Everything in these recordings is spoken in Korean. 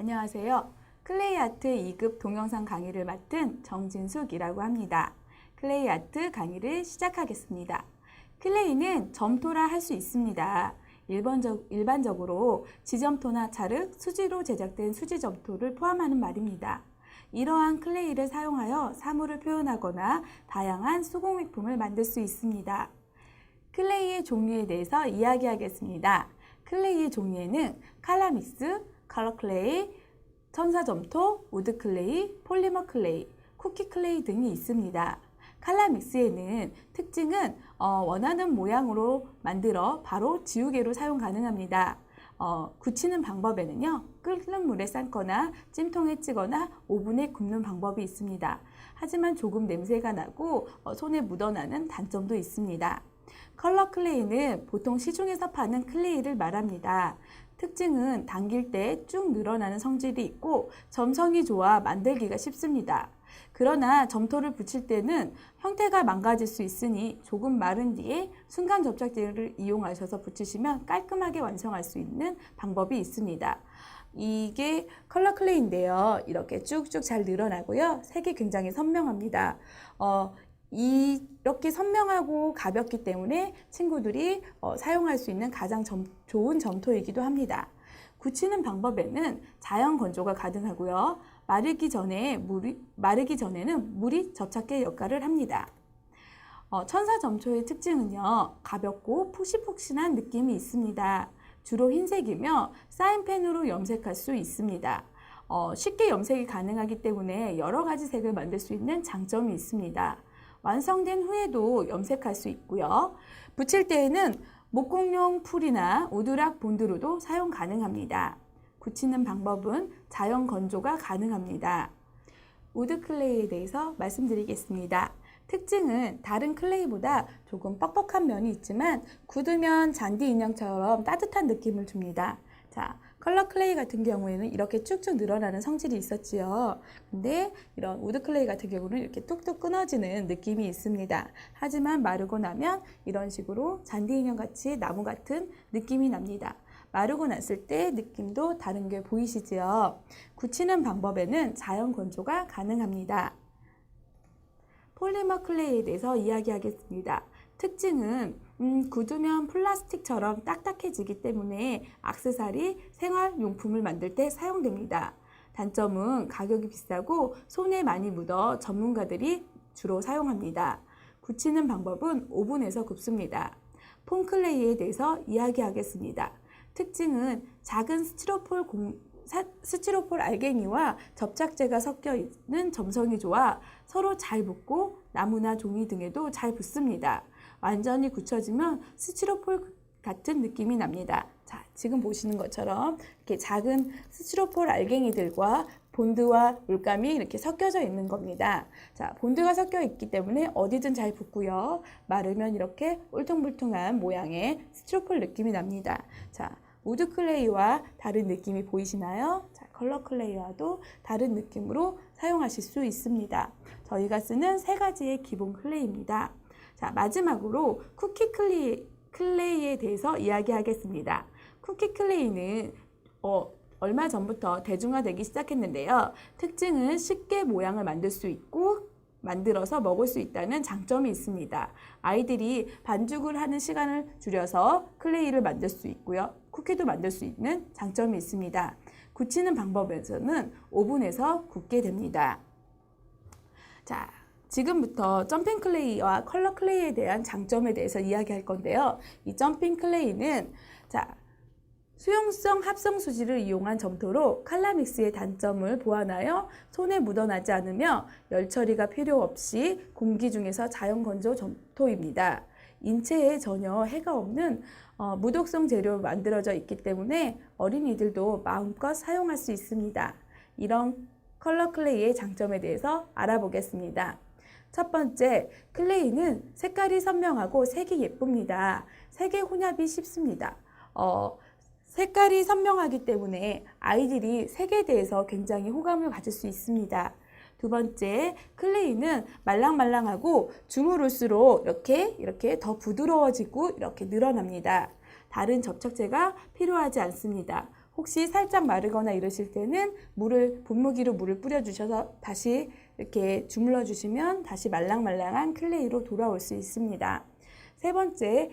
안녕하세요. 클레이 아트 2급 동영상 강의를 맡은 정진숙이라고 합니다. 클레이 아트 강의를 시작하겠습니다. 클레이는 점토라 할 수 있습니다. 일반적, 일반적으로 지점토나 찰흙, 수지로 제작된 수지 점토를 포함하는 말입니다. 이러한 클레이를 사용하여 사물을 표현하거나 다양한 수공예품을 만들 수 있습니다. 클레이의 종류에 대해서 이야기하겠습니다. 클레이의 종류에는 칼라믹스, 컬러 클레이, 천사 점토, 우드 클레이, 폴리머 클레이, 쿠키 클레이 등이 있습니다. 칼라 믹스에는 특징은 어, 원하는 모양으로 만들어 바로 지우개로 사용 가능합니다. 어, 굳히는 방법에는요, 끓는 물에 삶거나 찜통에 찌거나 오븐에 굽는 방법이 있습니다. 하지만 조금 냄새가 나고 어, 손에 묻어나는 단점도 있습니다. 컬러 클레이는 보통 시중에서 파는 클레이를 말합니다. 특징은 당길 때 쭉 늘어나는 성질이 있고 점성이 좋아 만들기가 쉽습니다. 그러나 점토를 붙일 때는 형태가 망가질 수 있으니 조금 마른 뒤에 순간 접착제를 이용하셔서 붙이시면 깔끔하게 완성할 수 있는 방법이 있습니다. 이게 컬러 클레이인데요. 이렇게 쭉쭉 잘 늘어나고요. 색이 굉장히 선명합니다. 어, 이렇게 선명하고 가볍기 때문에 친구들이 어, 사용할 수 있는 가장 점, 좋은 점토이기도 합니다. 굳히는 방법에는 자연 건조가 가능하고요. 마르기 전에 물이 마르기 전에는 물이 접착제 역할을 합니다. 어, 천사 점토의 특징은요, 가볍고 푹신푹신한 느낌이 있습니다. 주로 흰색이며 사인펜으로 염색할 수 있습니다. 어, 쉽게 염색이 가능하기 때문에 여러 가지 색을 만들 수 있는 장점이 있습니다. 완성된 후에도 염색할 수 있고요. 붙일 때에는 목공용 풀이나 우드락 본드로도 사용 가능합니다. 굳히는 방법은 자연 건조가 가능합니다. 우드 클레이에 대해서 말씀드리겠습니다. 특징은 다른 클레이보다 조금 뻑뻑한 면이 있지만 굳으면 잔디 인형처럼 따뜻한 느낌을 줍니다. 자, 컬러 클레이 같은 경우에는 이렇게 쭉쭉 늘어나는 성질이 있었지요. 근데 이런 우드 클레이 같은 경우는 이렇게 뚝뚝 끊어지는 느낌이 있습니다. 하지만 마르고 나면 이런 식으로 잔디 인형 같이 나무 같은 느낌이 납니다. 마르고 났을 때 느낌도 다른 게 보이시지요. 굳히는 방법에는 자연 건조가 가능합니다. 폴리머 클레이에 대해서 이야기하겠습니다. 특징은 음, 굳으면 플라스틱처럼 딱딱해지기 때문에 악세사리, 생활용품을 만들 때 사용됩니다. 단점은 가격이 비싸고 손에 많이 묻어 전문가들이 주로 사용합니다. 굳히는 방법은 오븐에서 굽습니다. 폼클레이에 대해서 이야기하겠습니다. 특징은 작은 스티로폴 공, 사, 스티로폴 알갱이와 접착제가 섞여 있는 점성이 좋아 서로 잘 붙고 나무나 종이 등에도 잘 붙습니다. 완전히 굳혀지면 스티로폴 같은 느낌이 납니다. 자, 지금 보시는 것처럼 이렇게 작은 스티로폴 알갱이들과 본드와 물감이 이렇게 섞여져 있는 겁니다. 자, 본드가 섞여 있기 때문에 어디든 잘 붙고요. 마르면 이렇게 울퉁불퉁한 모양의 스티로폴 느낌이 납니다. 자, 우드 클레이와 다른 느낌이 보이시나요? 자, 컬러 클레이와도 다른 느낌으로 사용하실 수 있습니다. 저희가 쓰는 세 가지의 기본 클레이입니다. 자, 마지막으로 쿠키 클레이, 클레이에 대해서 이야기하겠습니다. 쿠키 클레이는 어, 얼마 전부터 대중화되기 시작했는데요. 특징은 쉽게 모양을 만들 수 있고 만들어서 먹을 수 있다는 장점이 있습니다. 아이들이 반죽을 하는 시간을 줄여서 클레이를 만들 수 있고요. 쿠키도 만들 수 있는 장점이 있습니다. 굳히는 방법에서는 오븐에서 굽게 됩니다. 자, 지금부터 점핑 클레이와 컬러 클레이에 대한 장점에 대해서 이야기할 건데요. 이 점핑 클레이는 자, 수용성 합성 수지를 이용한 점토로 칼라믹스의 단점을 보완하여 손에 묻어나지 않으며 열 처리가 필요 없이 공기 중에서 자연 건조 점토입니다. 인체에 전혀 해가 없는 어, 무독성 재료로 만들어져 있기 때문에 어린이들도 마음껏 사용할 수 있습니다. 이런 컬러 클레이의 장점에 대해서 알아보겠습니다. 첫 번째, 클레이는 색깔이 선명하고 색이 예쁩니다. 색의 혼합이 쉽습니다. 어, 색깔이 선명하기 때문에 아이들이 색에 대해서 굉장히 호감을 가질 수 있습니다. 두 번째, 클레이는 말랑말랑하고 주물을수록 이렇게 이렇게 더 부드러워지고 이렇게 늘어납니다. 다른 접착제가 필요하지 않습니다. 혹시 살짝 마르거나 이러실 때는 물을 분무기로 물을 뿌려 주셔서 다시 이렇게 주물러 주시면 다시 말랑말랑한 클레이로 돌아올 수 있습니다. 세 번째,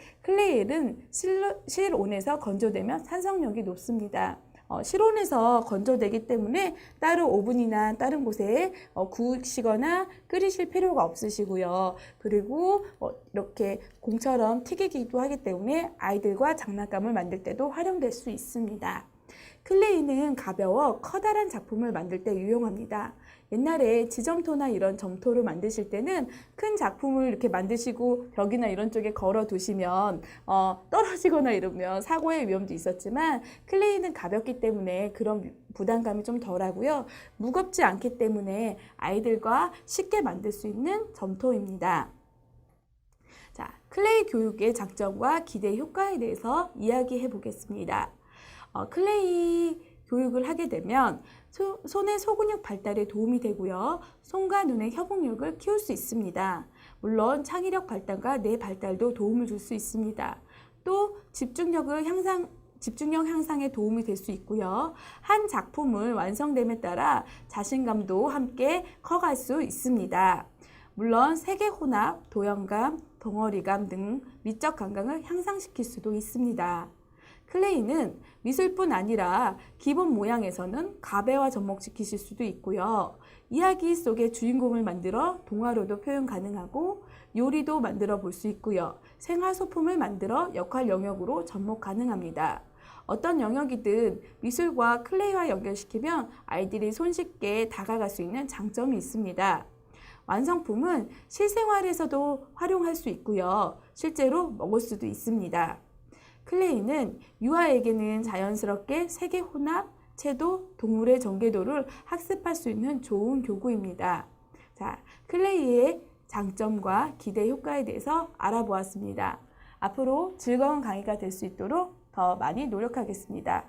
실, 실온에서 건조되면 산성력이 높습니다. 어, 실온에서 건조되기 때문에 따로 오븐이나 다른 곳에 어, 구우시거나 끓이실 필요가 없으시고요. 그리고 어, 이렇게 공처럼 튀기기도 하기 때문에 아이들과 장난감을 만들 때도 활용될 수 있습니다. 클레이는 가벼워 커다란 작품을 만들 때 유용합니다. 옛날에 지점토나 이런 점토를 만드실 때는 큰 작품을 이렇게 만드시고 벽이나 이런 쪽에 걸어 두시면 어, 떨어지거나 이러면 사고의 위험도 있었지만 클레이는 가볍기 때문에 그런 부담감이 좀 덜하고요. 무겁지 않기 때문에 아이들과 쉽게 만들 수 있는 점토입니다. 자, 클레이 교육의 장점과 기대 효과에 대해서 이야기해 보겠습니다. 어, 클레이 교육을 하게 되면 소, 손의 소근육 발달에 도움이 되고요. 손과 눈의 협응력을 키울 수 있습니다. 물론 창의력 발달과 뇌 발달도 도움을 줄 수 있습니다. 또 집중력을 향상 집중력 향상에 도움이 될 수 있고요. 한 작품을 완성됨에 따라 자신감도 함께 커갈 수 있습니다. 물론 세계 혼합, 도형감, 덩어리감 등 미적 감각을 향상시킬 수도 있습니다. 클레이는 미술뿐 아니라 기본 모양에서는 가배와 접목시키실 수도 있고요. 이야기 속의 주인공을 만들어 동화로도 표현 가능하고 요리도 만들어 볼 수 있고요. 생활 소품을 만들어 역할 영역으로 접목 가능합니다. 어떤 영역이든 미술과 클레이와 연결시키면 아이들이 손쉽게 다가갈 수 있는 장점이 있습니다. 완성품은 실생활에서도 활용할 수 있고요. 실제로 먹을 수도 있습니다. 클레이는 유아에게는 자연스럽게 세계 혼합, 채도, 동물의 전개도를 학습할 수 있는 좋은 교구입니다. 자, 클레이의 장점과 기대 효과에 대해서 알아보았습니다. 앞으로 즐거운 강의가 될 수 있도록 더 많이 노력하겠습니다.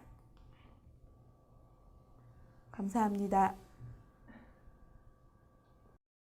감사합니다.